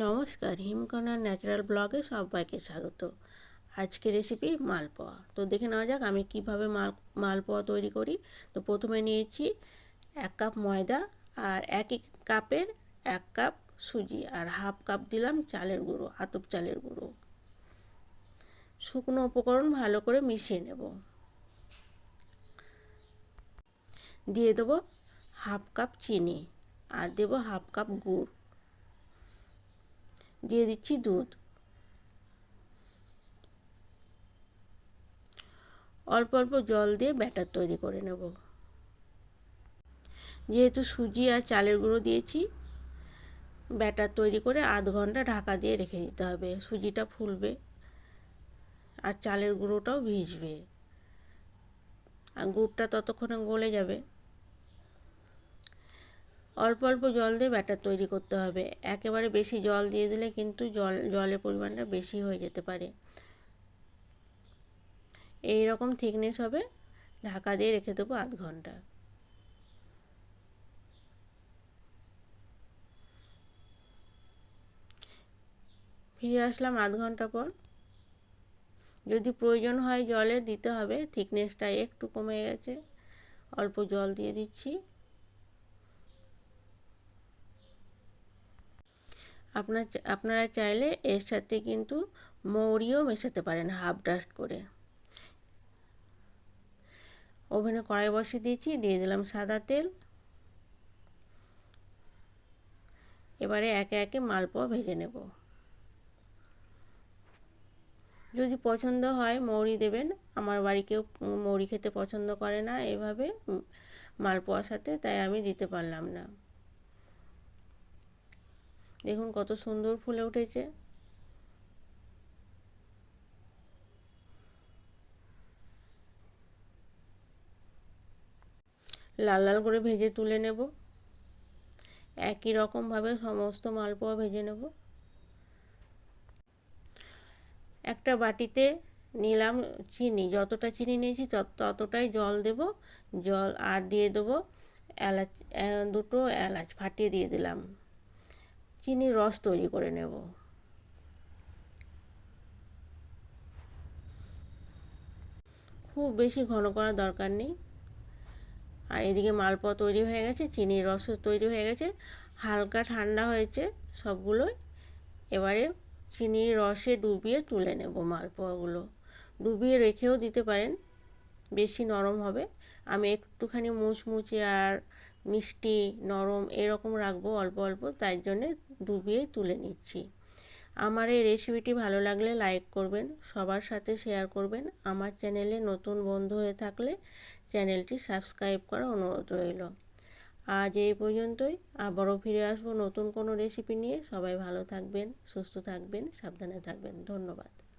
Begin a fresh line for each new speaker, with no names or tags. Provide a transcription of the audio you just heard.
নমস্কার হিমকণার ন্যাচারাল ব্লগে সবাইকে স্বাগত। আজকে রেসিপি মালপোয়া। তো দেখে নেওয়া যাক আমি কীভাবে মাল, মালপোয়া তৈরি করি। তো প্রথমে নিয়েছি এক কাপ ময়দা আর এক এক কাপের এক কাপ সুজি আর হাফ কাপ দিলাম চালের গুঁড়ো, আতপ চালের গুঁড়ো। শুকনো উপকরণ ভালো করে মিশিয়ে নেব। দিয়ে দেবো হাফ কাপ চিনি আর দেবো হাফ কাপ গুড়। দিয়ে দিচ্ছি দুধ। অল্প অল্প জল দিয়ে ব্যাটার তৈরি করে নেব। যেহেতু সুজি আর চালের গুঁড়ো দিয়েছি, ব্যাটার তৈরি করে আধ ঘণ্টা ঢাকা দিয়ে রেখে দিতে হবে। সুজিটা ফুলবে আর চালের গুঁড়োটাও ভিজবে। আর গুড়টা ততক্ষণে গলে যাবে। অল্প অল্প জল দিয়ে ব্যাটার তৈরি করতে হবে। একেবারে বেশি জল দিয়ে দিলে কিন্তু জল, জলের পরিমাণটা বেশি হয়ে যেতে পারে। এই রকম থিকনেস হবে, ঢাকা দিয়ে রেখে দেবো আধ ঘণ্টা। ফিরে আসলাম আধ ঘণ্টা পর। যদি প্রয়োজন হয় জলের দিতে হবে থিকনেসটা একটু কমে গেছে। অল্প জল দিয়ে দিচ্ছি। আপনার আপনারা চাইলে এর সাথে কিন্তু মৌরিও মেশাতে পারেন হাফ ডাস্ট করে। ওভেনে কড়াই বসিয়ে দিয়েছি, দিয়ে দিলাম সাদা তেল। এবারে একে একে মালপোয়া ভেজে নেব। যদি পছন্দ হয় মৌরি দেবেন, আমার বাড়ি কেউ মৌরি খেতে পছন্দ করে না এভাবে মালপোয়ার সাথে, তাই আমি দিতে পারলাম না। দেখুন কত সুন্দর ফুলে উঠেছে। লাল লাল করে ভেজে তুলে নেব। একই রকমভাবে সমস্ত মালপোয়া ভেজে নেব। একটা বাটিতে নিলাম চিনি, যতটা চিনি নিয়েছি ততটাই জল দেব। জল আর দিয়ে দেবো এলাচ দুটো এলাচ ফাটিয়ে দিয়ে দিলাম। চিনির রস তৈরি করে নেব। খুব বেশি ঘন করার দরকার নেই। আর এদিকে মালপোয়া তৈরি হয়ে গেছে চিনির রসও তৈরি হয়ে গেছে, হালকা ঠান্ডা হয়েছে সবগুলোই। এবারে চিনির রসে ডুবিয়ে তুলে নেব মালপোয়াগুলো। ডুবিয়ে রেখেও দিতে পারেন, বেশি নরম হবে। আমি একটুখানি মুচমুচে আর মিষ্টি, নরম এরকম রাখব অল্প অল্প, তাই জন্যে ডুবিয়ে তুলে নিচ্ছি। আমার এই রেসিপিটি ভালো লাগলে লাইক করবেন, সবার সাথে শেয়ার করবেন। আমার চ্যানেলে নতুন বন্ধু হয়ে থাকলে চ্যানেলটি সাবস্ক্রাইব করা অনুরোধ রইল। আজ এই পর্যন্তই, আবারও ফিরে আসব নতুন কোনো রেসিপি নিয়ে। সবাই ভালো থাকবেন, সুস্থ থাকবেন, সাবধানে থাকবেন। ধন্যবাদ।